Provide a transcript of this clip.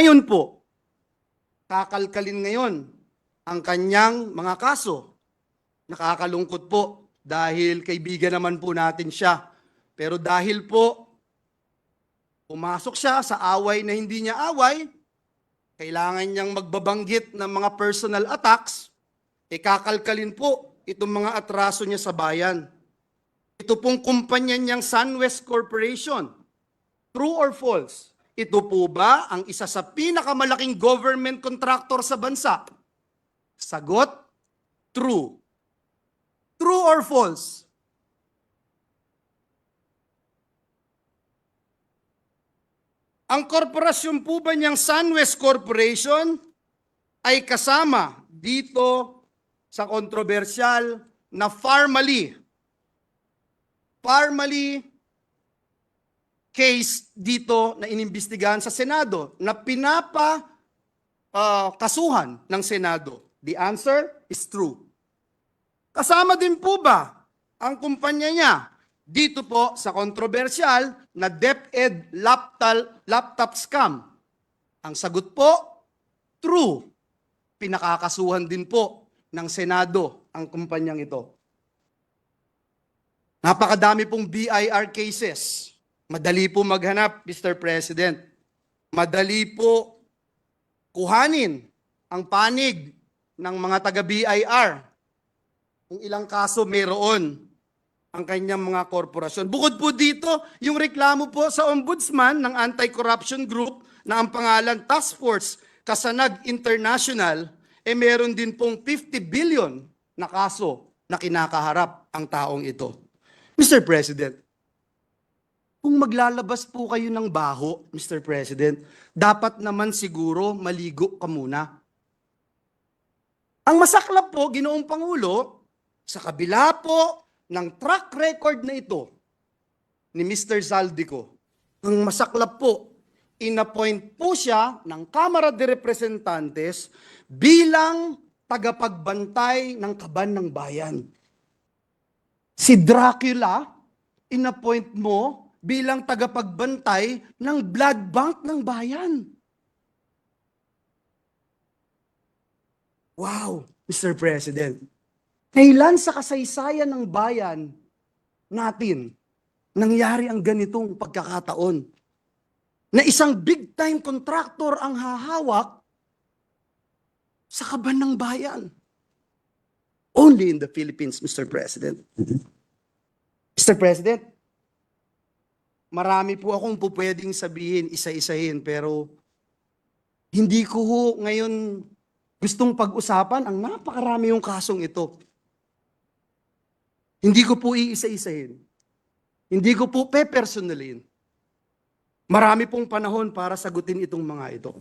Ngayon po, kakalkalin ngayon ang kanyang mga kaso. Nakakalungkot po dahil kaibigan naman po natin siya. Pero dahil po pumasok siya sa away na hindi niya away, kailangan niyang magbabanggit ng mga personal attacks, ikakalkalin po itong mga atraso niya sa bayan. Ito pong kumpanya niyang SunWest Corporation. True or false? Ito po ba ang isa sa pinakamalaking government contractor sa bansa? Sagot, true. True or false? Ang korporasyon po ba niyang SunWest Corporation ay kasama dito sa kontrobersyal na Farmally. Farmally case dito na inimbestigahan sa Senado na pinapa ah, kasuhan ng Senado. The answer is true. Kasama din po ba ang kumpanya niya dito po sa kontrobersyal na DepEd laptop, laptop scam? Ang sagot po, true. Pinakakasuhan din po ng Senado ang kumpanyang ito. Napakadami pong BIR cases. Madali po maghanap, Mr. President. Madali po kuhanin ang panig ng mga taga-BIR. Kung ilang kaso mayroon ang kanyang mga korporasyon. Bukod po dito, yung reklamo po sa ombudsman ng anti-corruption group na ang pangalan Task Force Kasanag International, eh meron din pong 50 billion na kaso na kinakaharap ang taong ito. Mr. President, kung maglalabas po kayo ng baho, Mr. President, dapat naman siguro maligo ka muna. Ang masaklap po, Ginoong Pangulo, sa kabila po ng track record na ito ni Mr. Zaldico, ang masaklap po, inappoint po siya ng Kamara de Representantes bilang tagapagbantay ng kaban ng bayan. Si Dracula, inappoint mo bilang tagapagbantay ng blood bank ng bayan. Wow, Mr. President. Kailan sa kasaysayan ng bayan natin nangyari ang ganitong pagkakataon? Na isang big time contractor ang hahawak sa kaban ng bayan. Only in the Philippines, Mr. President. Mr. President, marami po akong po pwedeng sabihin, isa-isahin, pero hindi ko ho ngayon gustong pag-usapan ang napakarami yung kasong ito. Hindi ko po iisa-isahin. Hindi ko po pe-personalin. Marami pong panahon para sagutin itong mga ito.